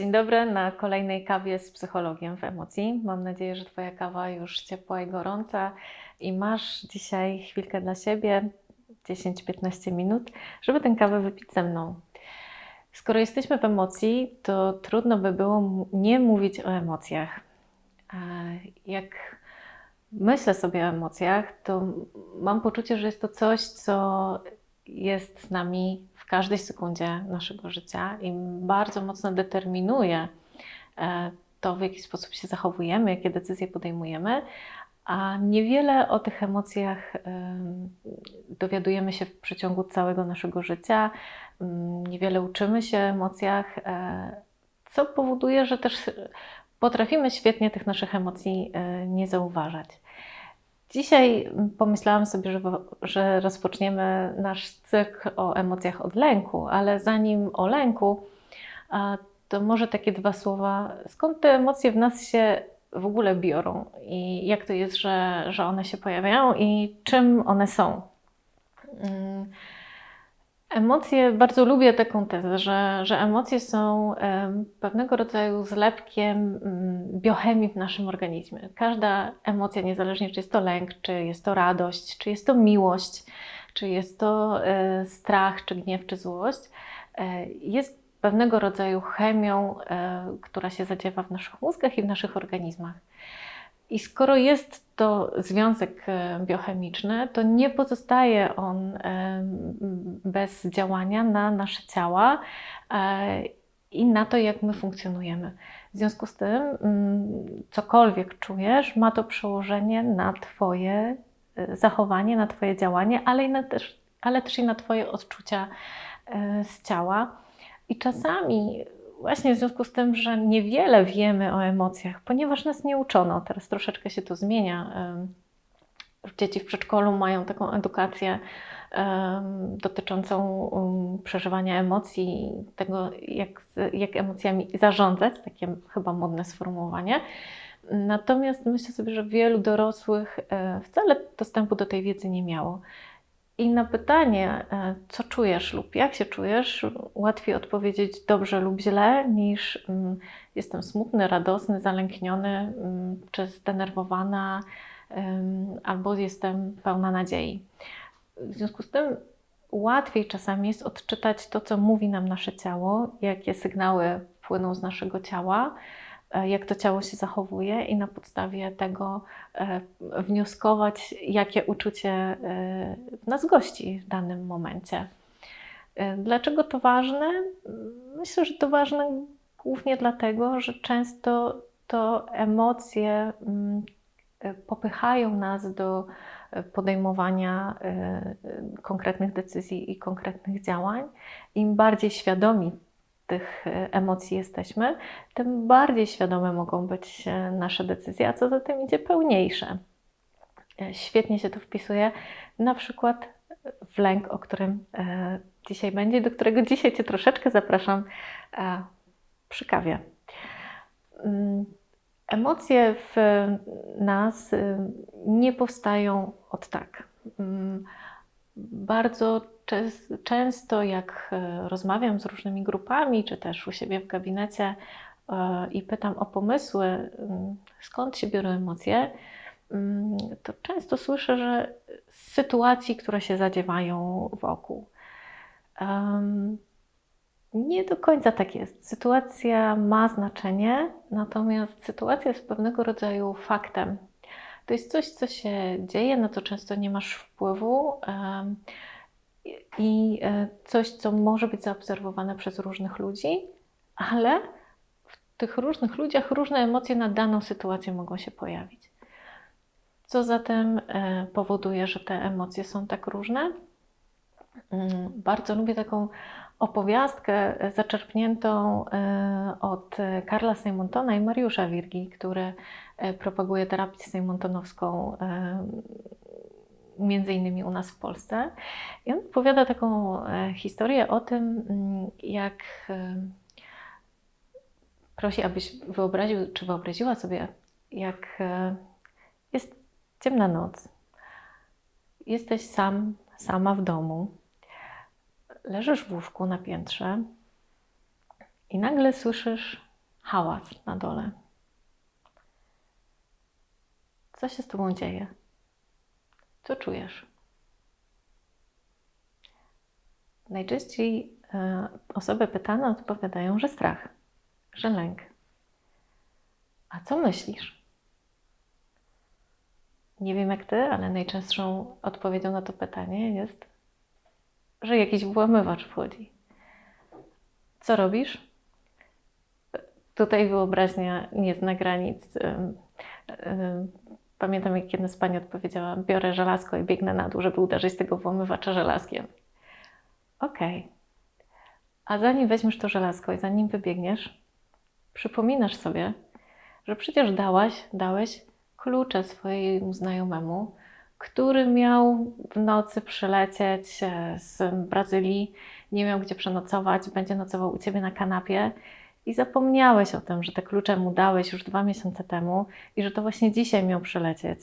Dzień dobry na kolejnej kawie z psychologiem w emocji. Mam nadzieję, że Twoja kawa już ciepła i gorąca i masz dzisiaj chwilkę dla siebie, 10-15 minut, żeby tę kawę wypić ze mną. Skoro jesteśmy w emocji, to trudno by było nie mówić o emocjach. Jak myślę sobie o emocjach, to mam poczucie, że jest to coś, co jest z nami w każdej sekundzie naszego życia i bardzo mocno determinuje e, to, w jaki sposób się zachowujemy, jakie decyzje podejmujemy, a niewiele o tych emocjach dowiadujemy się w przeciągu całego naszego życia, mm, niewiele uczymy się o emocjach, e, co powoduje, że też potrafimy świetnie tych naszych emocji e, nie zauważać. Dzisiaj pomyślałam sobie, że, że rozpoczniemy nasz cykl o emocjach od lęku, ale zanim o lęku, to może takie dwa słowa, skąd te emocje w nas się w ogóle biorą i jak to jest, że, że one się pojawiają i czym one są. Emocje, bardzo lubię taką tezę, że, że emocje są pewnego rodzaju zlepkiem mm, biochemii w naszym organizmie. Każda emocja, niezależnie czy jest to lęk, czy jest to radość, czy jest to miłość, czy jest to e, strach, czy gniew, czy złość, e, jest pewnego rodzaju chemią, e, która się zadziewa w naszych mózgach i w naszych organizmach. I skoro jest to związek e, biochemiczny, to nie pozostaje on e, bez działania na nasze ciała e, i na to, jak my funkcjonujemy. W związku z tym, mm, cokolwiek czujesz, ma to przełożenie na Twoje zachowanie, na Twoje działanie, ale, i na też, ale też i na Twoje odczucia z ciała. I czasami właśnie w związku z tym, że niewiele wiemy o emocjach, ponieważ nas nie uczono, teraz troszeczkę się to zmienia. Dzieci w przedszkolu mają taką edukację dotyczącą um, przeżywania emocji, tego, jak, jak emocjami zarządzać, takie chyba modne sformułowanie. Natomiast myślę sobie, że wielu dorosłych e, wcale dostępu do tej wiedzy nie miało. I na pytanie, e, co czujesz lub jak się czujesz, łatwiej odpowiedzieć dobrze lub źle, niż mm, jestem smutny, radosny, zalękniony mm, czy zdenerwowana, albo jestem pełna nadziei. W związku z tym łatwiej czasami jest odczytać to, co mówi nam nasze ciało, jakie sygnały płyną z naszego ciała jak to ciało się zachowuje i na podstawie tego e, wnioskować, jakie uczucie e, nas gości w danym momencie. Dlaczego to ważne? Myślę, że to ważne głównie dlatego, że często to emocje mm, popychają nas do podejmowania konkretnych decyzji i konkretnych działań. Im bardziej świadomi tych e, emocji jesteśmy, tym bardziej świadome mogą być e, nasze decyzje, a co za tym idzie pełniejsze. E, świetnie się to wpisuje na przykład w lęk, o którym dzisiaj będzie, do którego dzisiaj Cię troszeczkę zapraszam przy kawie. Mm, emocje w nas nie powstają od tak. Mm, bardzo często, jak e, rozmawiam z różnymi grupami, czy też u siebie w gabinecie e, i pytam o pomysły, mm, skąd się biorą emocje, mm, to często słyszę, że z sytuacji, które się zadziewają wokół. Nie do końca tak jest. Sytuacja ma znaczenie, natomiast sytuacja jest pewnego rodzaju faktem. To jest coś, co się dzieje, na co często nie masz wpływu i e, coś, co może być zaobserwowane przez różnych ludzi, ale w tych różnych ludziach różne emocje na daną sytuację mogą się pojawić. Co zatem e, powoduje, że te emocje są tak różne? Mm, bardzo lubię taką opowiastkę zaczerpniętą e, od Karla Seymontona i Mariusza Wirgi, który propaguje terapię seymontonowską między innymi u nas w Polsce. I on opowiada taką e, historię o tym, mm, jak e, prosi, abyś wyobraził, czy wyobraziła sobie, jak e, jest ciemna noc. Jesteś sam, sama w domu. Leżysz w łóżku na piętrze i nagle słyszysz hałas na dole. Co się z tobą dzieje? Co czujesz? Najczęściej e, osoby pytane odpowiadają, że strach, że lęk. A co myślisz? Nie wiem jak ty, ale najczęstszą odpowiedzią na to pytanie jest, że jakiś włamywacz wchodzi. Co robisz? Tutaj wyobraźnia nie zna granic. Pamiętam, jak jedna z pani odpowiedziała: Biorę żelazko i biegnę na dół, żeby uderzyć tego włamywacza żelazkiem. Okej. A zanim weźmiesz to żelazko i zanim wybiegniesz, przypominasz sobie, że przecież dałaś, dałeś klucze swojemu znajomemu, który miał w nocy przylecieć e, z Brazylii, nie miał gdzie przenocować, będzie nocował u ciebie na kanapie i zapomniałeś o tym, że te klucze mu dałeś już dwa miesiące temu i że to właśnie dzisiaj miał przylecieć.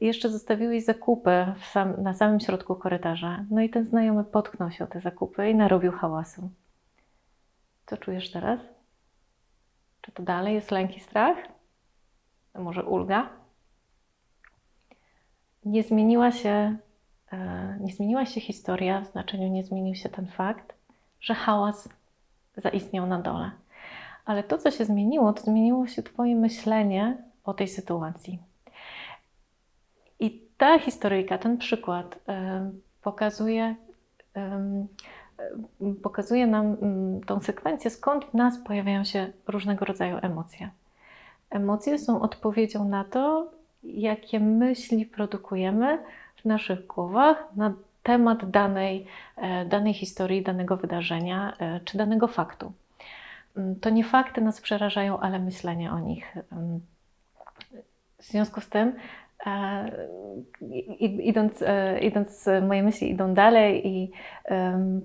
I jeszcze zostawiłeś zakupy sam, na samym środku korytarza. No i ten znajomy potknął się o te zakupy i narobił hałasu. Co czujesz teraz? Czy to dalej jest lęk i strach? A może ulga? Nie zmieniła się, e, nie zmieniła się historia, w znaczeniu nie zmienił się ten fakt, że hałas zaistniał na dole. Ale to, co się zmieniło, to zmieniło się Twoje myślenie o tej sytuacji. I ta historyjka, ten przykład pokazuje, pokazuje nam mm, tą sekwencję, skąd w nas pojawiają się różnego rodzaju emocje. Emocje są odpowiedzią na to, jakie myśli produkujemy w naszych głowach na temat danej, e, danej historii, danego wydarzenia e, czy danego faktu. Mm, To nie fakty nas przerażają, ale myślenie o nich. Mm, W związku z tym, e, idąc, e, idąc, moje myśli idą dalej i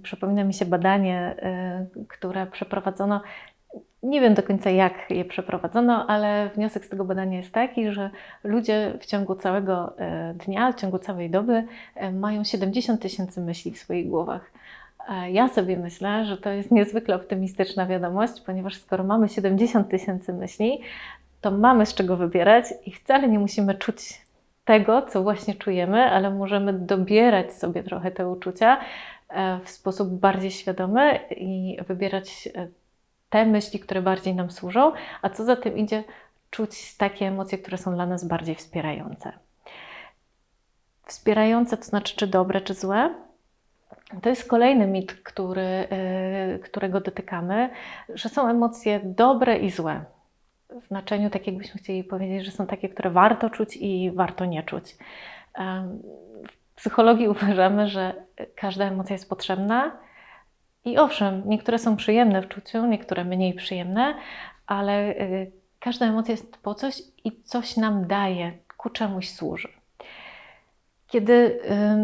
przypomina mi się badanie, e, które przeprowadzono. Nie wiem do końca, jak je przeprowadzono, ale wniosek z tego badania jest taki, że ludzie w ciągu całego dnia, w ciągu całej doby mają 70 tysięcy myśli w swoich głowach. E, Ja sobie myślę, że to jest niezwykle optymistyczna wiadomość, ponieważ skoro mamy 70 tysięcy myśli, to mamy z czego wybierać i wcale nie musimy czuć tego, co właśnie czujemy, ale możemy dobierać sobie trochę te uczucia e, w sposób bardziej świadomy i wybierać e, te myśli, które bardziej nam służą, a co za tym idzie, czuć takie emocje, które są dla nas bardziej wspierające. Wspierające to znaczy, czy dobre, czy złe? To jest kolejny mit, który, e, którego dotykamy, że są emocje dobre i złe. W znaczeniu tak, jakbyśmy chcieli powiedzieć, że są takie, które warto czuć i warto nie czuć. W psychologii uważamy, że każda emocja jest potrzebna i owszem, niektóre są przyjemne w czuciu, niektóre mniej przyjemne, ale y, każda emocja jest po coś i coś nam daje, ku czemuś służy. Kiedy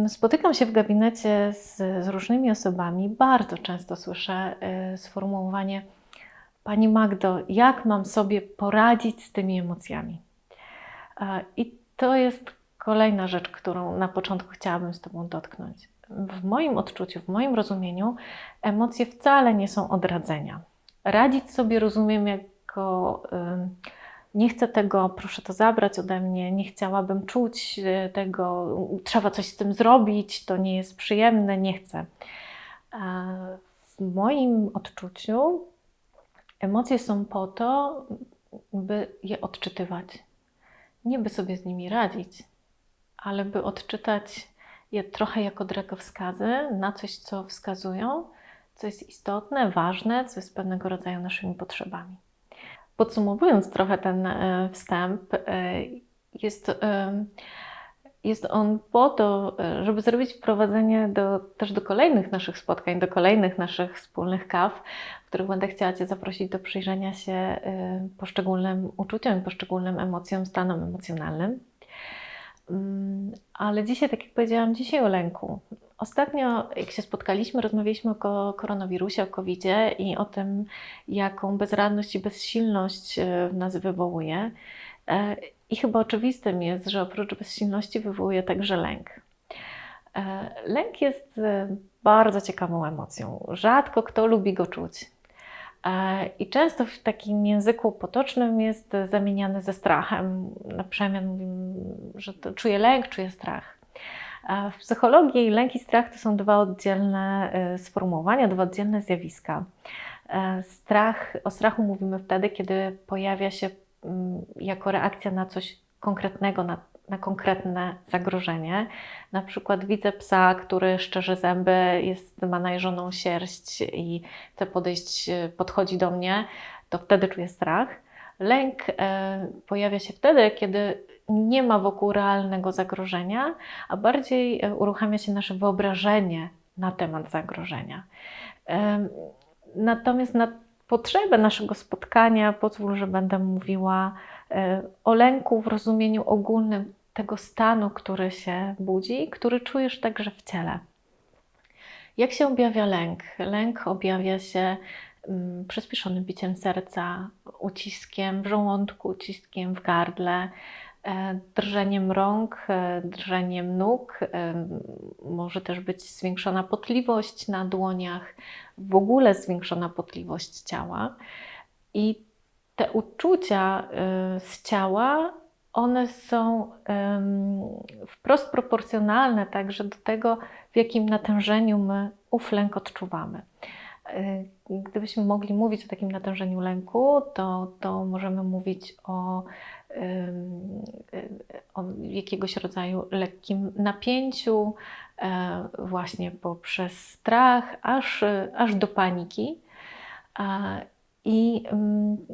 spotykam się w gabinecie z, z różnymi osobami, bardzo często słyszę y, sformułowanie: Pani Magdo, jak mam sobie poradzić z tymi emocjami? A, I to jest kolejna rzecz, którą na początku chciałabym z Tobą dotknąć. W moim odczuciu, w moim rozumieniu, emocje wcale nie są od radzenia. Radzić sobie rozumiem jako ym, nie chcę tego, proszę to zabrać ode mnie, nie chciałabym czuć y, tego, trzeba coś z tym zrobić, to nie jest przyjemne, nie chcę. W moim odczuciu emocje są po to, by je odczytywać. Nie by sobie z nimi radzić, ale by odczytać je trochę jako drogowskazy na coś, co wskazują, co jest istotne, ważne, co jest pewnego rodzaju naszymi potrzebami. Podsumowując trochę ten e, wstęp, e, jest, e, jest on po to, żeby zrobić wprowadzenie do, też do kolejnych naszych spotkań, do kolejnych naszych wspólnych kaw, w których będę chciała Cię zaprosić do przyjrzenia się poszczególnym uczuciom, poszczególnym emocjom, stanom emocjonalnym. Mm, Ale dzisiaj, tak jak powiedziałam, dzisiaj o lęku. Ostatnio, jak się spotkaliśmy, rozmawialiśmy o ko- koronawirusie, o covid i o tym, jaką bezradność i bezsilność e, w nas wywołuje. E, I chyba oczywistym jest, że oprócz bezsilności wywołuje także lęk. E, Lęk jest bardzo ciekawą emocją. Rzadko kto lubi go czuć, I często w takim języku potocznym jest zamieniany ze strachem. Na przemian mówimy, że to czuję lęk, czuję strach. A w psychologii lęk i strach to są dwa oddzielne e, sformułowania, dwa oddzielne zjawiska. E, strach, o strachu mówimy wtedy, kiedy pojawia się mm, jako reakcja na coś konkretnego, na, na konkretne zagrożenie. Na przykład widzę psa, który szczerze zęby, jest, ma najeżoną sierść i chce podejść, podchodzi do mnie, to wtedy czuję strach. Lęk e, pojawia się wtedy, kiedy nie ma wokół realnego zagrożenia, a bardziej e, uruchamia się nasze wyobrażenie na temat zagrożenia. E, natomiast na potrzebę naszego spotkania pozwól, że będę mówiła e, o lęku w rozumieniu ogólnym tego stanu, który się budzi, który czujesz także w ciele. Jak się objawia lęk? Lęk objawia się mm, przyspieszonym biciem serca, uciskiem w żołądku, uciskiem w gardle, E, drżeniem rąk, e, drżeniem nóg, e, może też być zwiększona potliwość na dłoniach, w ogóle zwiększona potliwość ciała. I te uczucia z ciała, one są wprost proporcjonalne także do tego, w jakim natężeniu my ów lęk odczuwamy. Gdybyśmy mogli mówić o takim natężeniu lęku, to, to możemy mówić o o jakiegoś rodzaju lekkim napięciu, e, właśnie poprzez strach, aż, aż do paniki. I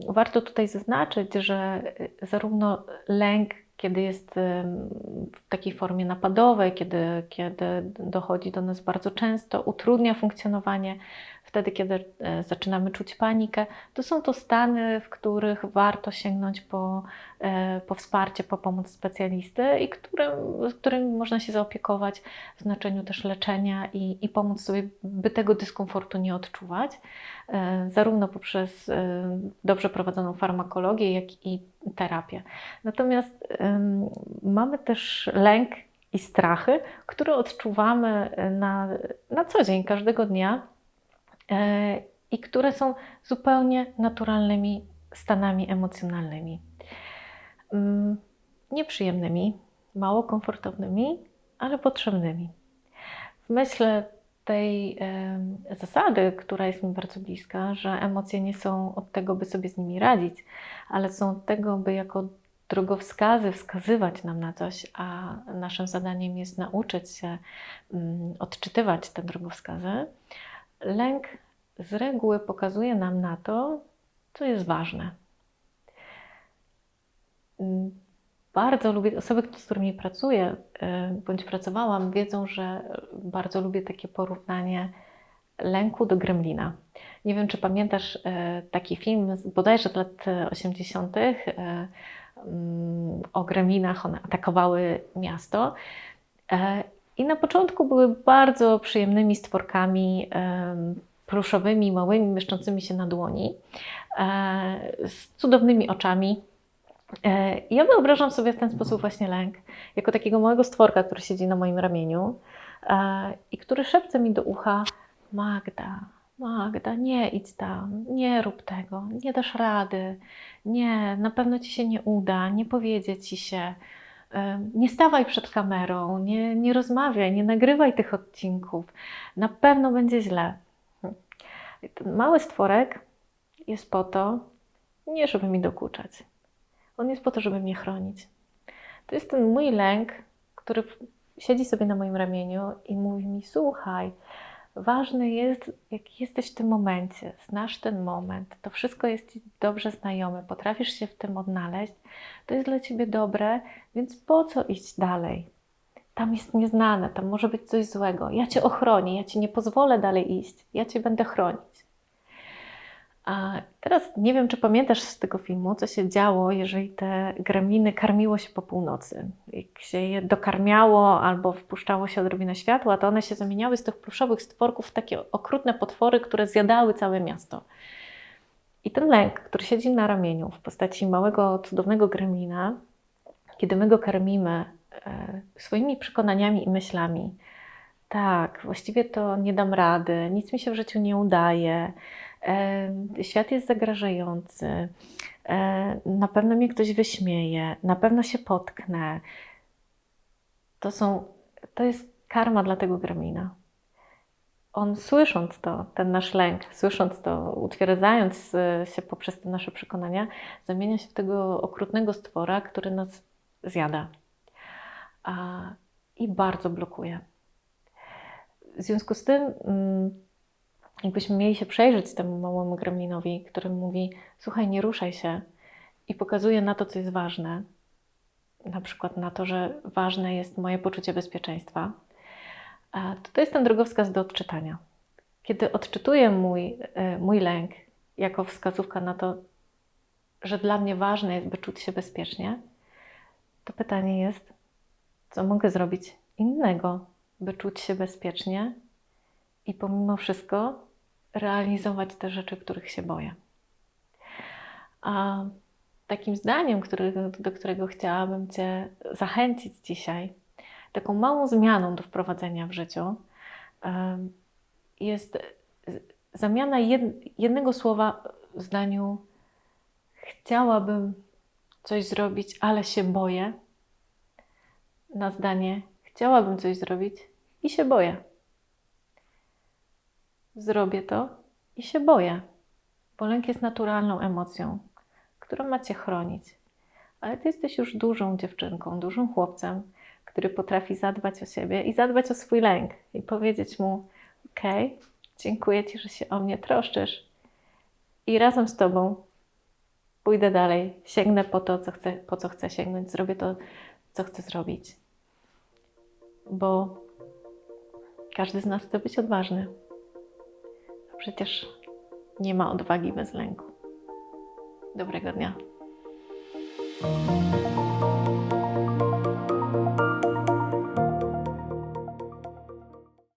warto tutaj zaznaczyć, że zarówno lęk, kiedy jest w takiej formie napadowej, kiedy, kiedy dochodzi do nas bardzo często, utrudnia funkcjonowanie wtedy, kiedy e, zaczynamy czuć panikę, to są to stany, w których warto sięgnąć po, e, po wsparcie, po pomoc specjalisty i którym, z którymi można się zaopiekować w znaczeniu też leczenia i, i pomóc sobie, by tego dyskomfortu nie odczuwać, e, zarówno poprzez dobrze prowadzoną farmakologię, jak i terapię. Natomiast mamy też lęk i strachy, które odczuwamy na, na co dzień, każdego dnia i które są zupełnie naturalnymi stanami emocjonalnymi. Mm, nieprzyjemnymi, mało komfortowymi, ale potrzebnymi. W myśl tej zasady, która jest mi bardzo bliska, że emocje nie są od tego, by sobie z nimi radzić, ale są od tego, by jako drogowskazy wskazywać nam na coś, a naszym zadaniem jest nauczyć się mm, odczytywać te drogowskazy, lęk z reguły pokazuje nam na to, co jest ważne. Mm, bardzo lubię, osoby, z którymi pracuję y, bądź pracowałam, wiedzą, że bardzo lubię takie porównanie lęku do gremlina. Nie wiem, czy pamiętasz y, taki film, bodajże z lat 80., y, mm, o gremlinach. One atakowały miasto. I na początku były bardzo przyjemnymi stworkami pluszowymi, małymi, mieszczącymi się na dłoni, e, z cudownymi oczami. E, ja wyobrażam sobie w ten sposób właśnie lęk, jako takiego małego stworka, który siedzi na moim ramieniu e, i który szepce mi do ucha: Magda, Magda, nie idź tam, nie rób tego, nie dasz rady, nie, na pewno ci się nie uda, nie powiedzie ci się. Nie stawaj przed kamerą, nie, nie rozmawiaj, nie nagrywaj tych odcinków. Na pewno będzie źle. Ten mały stworek jest po to, nie żeby mi dokuczać. On jest po to, żeby mnie chronić. To jest ten mój lęk, który siedzi sobie na moim ramieniu i mówi mi: Słuchaj, ważne jest, jak jesteś w tym momencie, znasz ten moment, to wszystko jest ci dobrze znajome, potrafisz się w tym odnaleźć, to jest dla ciebie dobre, więc po co iść dalej? Tam jest nieznane, tam może być coś złego. Ja cię ochronię, ja ci nie pozwolę dalej iść, ja cię będę chronić. A teraz nie wiem, czy pamiętasz z tego filmu, co się działo, jeżeli te gremliny karmiło się po północy. Jak się je dokarmiało albo wpuszczało się odrobinę światła, to one się zamieniały z tych pluszowych stworków w takie okrutne potwory, które zjadały całe miasto. I ten lęk, który siedzi na ramieniu w postaci małego, cudownego gremlina, kiedy my go karmimy e, swoimi przekonaniami i myślami, tak, właściwie to nie dam rady, nic mi się w życiu nie udaje, świat jest zagrażający, e, na pewno mnie ktoś wyśmieje, na pewno się potknę. To są, to jest karma dla tego gremlina. On słysząc to, ten nasz lęk, słysząc to, utwierdzając e, się poprzez te nasze przekonania, zamienia się w tego okrutnego stwora, który nas zjada i bardzo blokuje. W związku z tym, mm, jakbyśmy mieli się przejrzeć temu małemu gremlinowi, który mówi: Słuchaj, nie ruszaj się, i pokazuje na to, co jest ważne, na przykład na to, że ważne jest moje poczucie bezpieczeństwa, to, to jest ten drogowskaz do odczytania. Kiedy odczytuję mój, e, mój lęk jako wskazówka na to, że dla mnie ważne jest, by czuć się bezpiecznie, to pytanie jest, co mogę zrobić innego, by czuć się bezpiecznie i pomimo wszystko realizować te rzeczy, których się boję. A takim zdaniem, który, do którego chciałabym Cię zachęcić dzisiaj, taką małą zmianą do wprowadzenia w życiu, jest zamiana jed, jednego słowa w zdaniu chciałabym coś zrobić, ale się boję, na zdanie chciałabym coś zrobić i się boję. Zrobię to i się boję, bo lęk jest naturalną emocją, którą macie chronić. Ale ty jesteś już dużą dziewczynką, dużym chłopcem, który potrafi zadbać o siebie i zadbać o swój lęk i powiedzieć mu: OK, dziękuję ci, że się o mnie troszczysz, i razem z tobą pójdę dalej, sięgnę po to, co chcę, po co chcę sięgnąć, zrobię to, co chcę zrobić. Bo każdy z nas chce być odważny. Przecież nie ma odwagi bez lęku. Dobrego dnia.